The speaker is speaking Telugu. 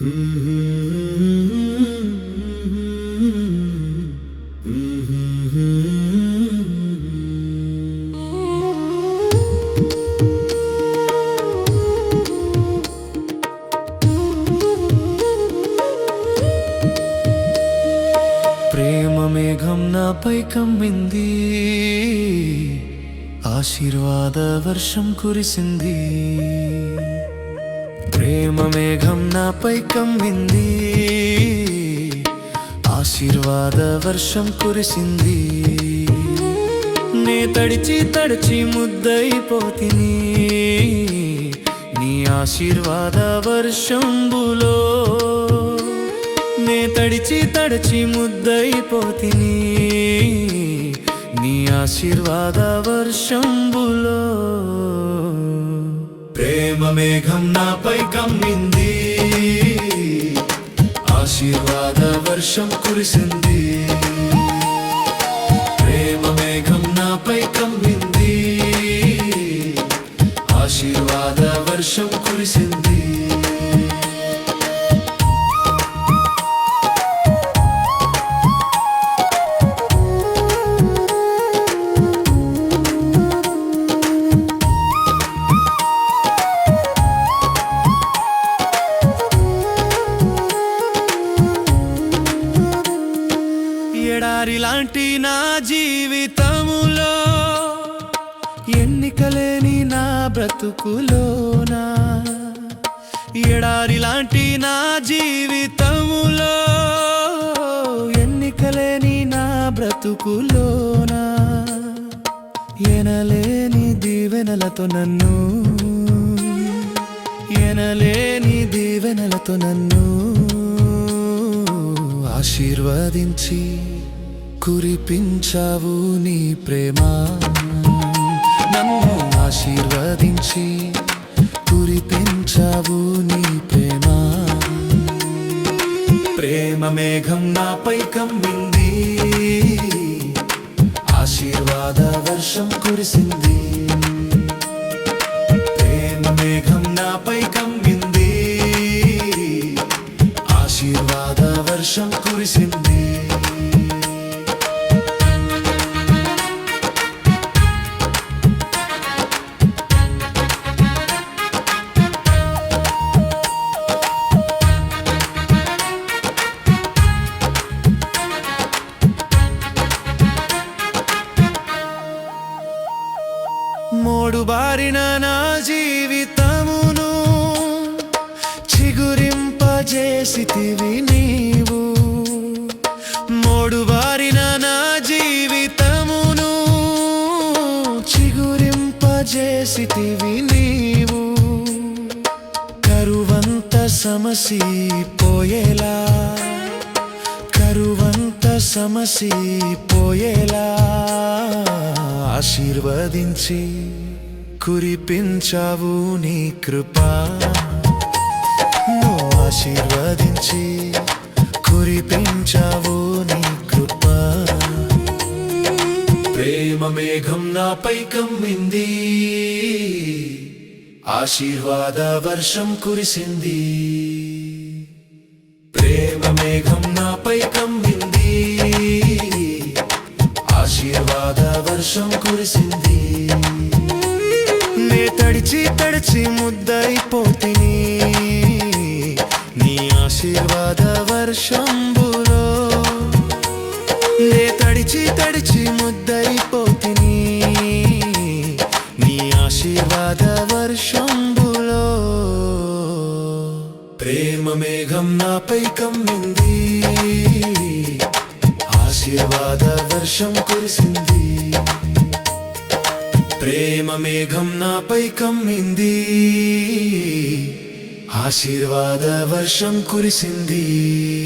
ప్రేమ మేఘం నాపై కమ్మింది ఆశీర్వాద వర్షం కురిసింది. ప్రేమ మేఘం నాపై కమ్మింది. ఆశీర్వాద వర్షం కురిసింది. నే తడిచి తడిచి ముద్దయిపోతిని. నీ ఆశీర్వాద వర్షంబులో. నే తడిచి తడిచి ముద్దయిపోతిని. నీ ఆశీర్వాద వర్షంబులో. ప్రేమ మేఘం నాపై కమ్మింది. ఆశీర్వాద వర్షం కురిసింది. ప్రేమ మేఘం నాపై కమ్మింది. ఆశీర్వాద వర్షం కురిసింది. జీవితములో ఎన్నికలేని నా బ్రతుకులోనా? ఎడారి లాంటి నా జీవితములో ఎన్నికలేని నా బ్రతుకులోనా? ఎనలేని దీవెనలతో నన్ను ఎనలేని దీవెనలతో నన్ను ఆశీర్వదించి కురిపించావు నీ ప్రేమ. నన్ను ఆశీర్వదించి కురిపించావు నీ ప్రేమ. ప్రేమ మేఘం నాపై కమ్మింది ఆశీర్వాద వర్షం కురిసింది. ప్రేమ మేఘం నాపై కమ్మింది ఆశీర్వాద వర్షం కురిసింది. మారిన నా జీవితమును చిగురింపజేసితివి నీవు. మోడు నా జీవితమును చిగురింపజేసితివి నీవు. కరువంత సమసి పోయేలా కరువంత సమసి పోయేలా ఆశీర్వదించి కురిపించావు నీ కృపా. నువ్వు ఆశీర్వదించి కురిపించావు నీ కృపా. ప్రేమ మేఘం నాపై కమ్మింది. ఆశీర్వాద వర్షం కురిసింది. ప్రేమ మేఘం నాపై కమ్మింది. ఆశీర్వాద వర్షం కురిసింది. తడిచి తడిచి ముద్దైపోతిని. నీ ఆశీర్వాద వర్షంబులో లే తడిచి తడిచి ముద్దైపోతిని. నీ ఆశీర్వాద వర్షంబులో ప్రేమ మేఘం నాపై కమ్మింది. ఆశీర్వాద వర్షం కురిసింది. ప్రేమ మేఘం నాపై కమ్మింది. ఆశీర్వాద వర్షం కురిసింది.